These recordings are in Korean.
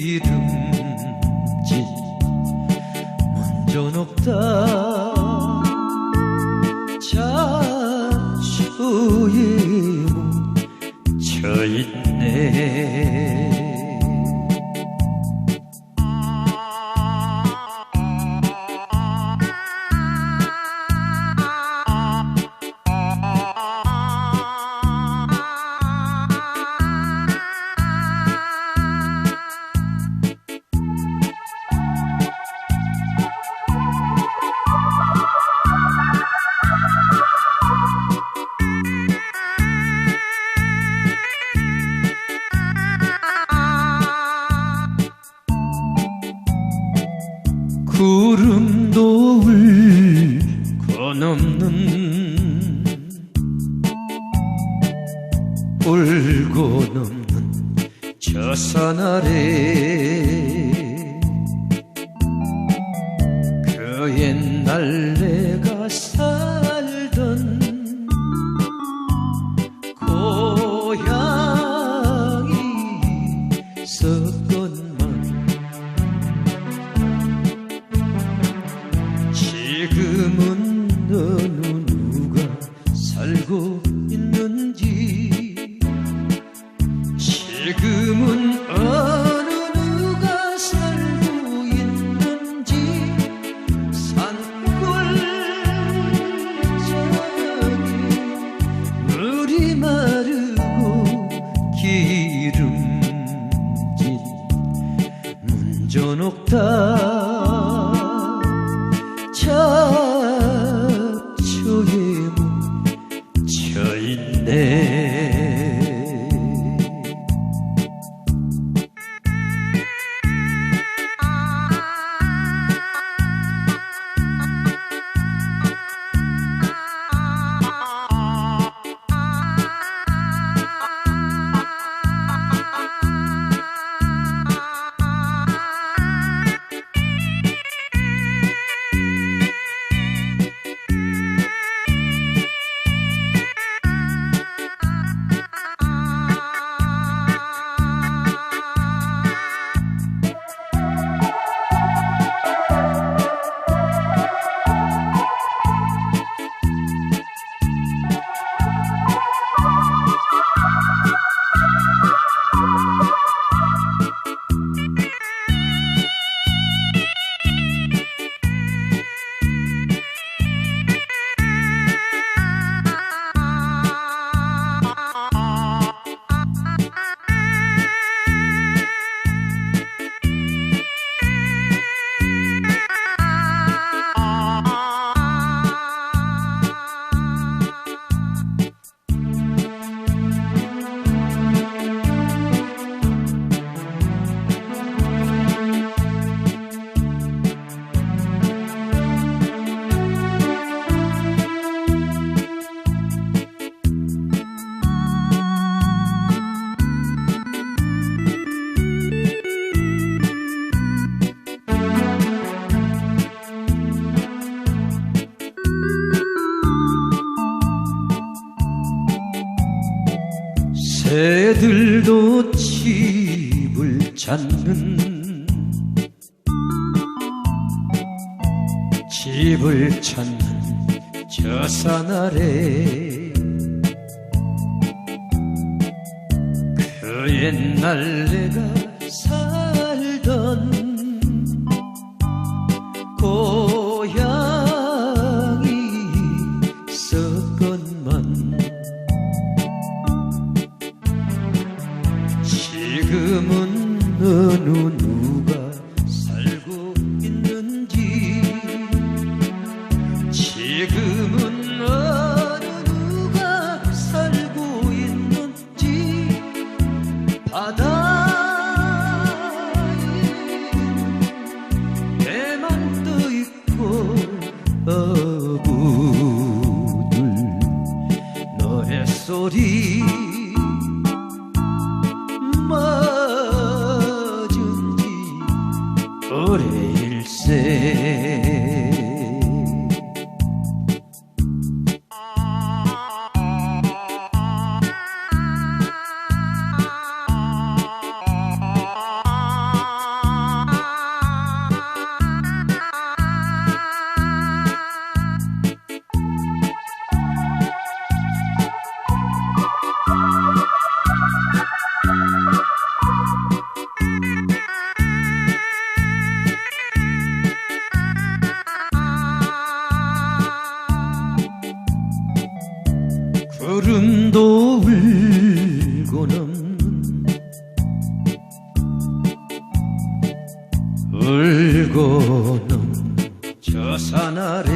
기름진 먼저 녹다. 자수에 묻혀있네. 구름도 울고 넘는 울고 넘는 저 산 아래 그 옛날 새들도 집을 찾는 집을 찾는 저 산 아래 그 옛날 내가 ser. 들고 넘저 산 아래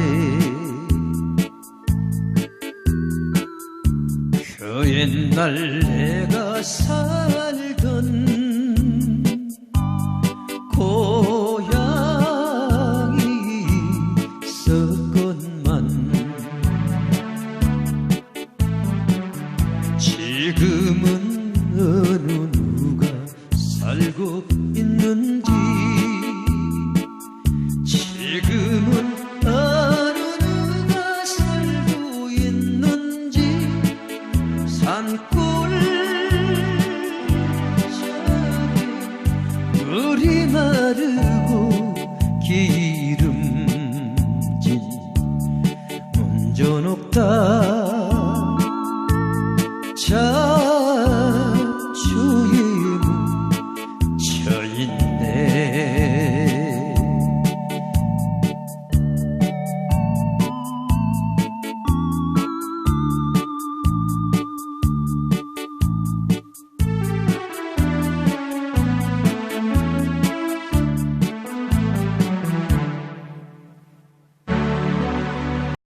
그 옛날 내가 살던 고향이 있었건만 지금은 어느 누가 살고 있는지 산골 물이 마르고 기름진 문전 없다.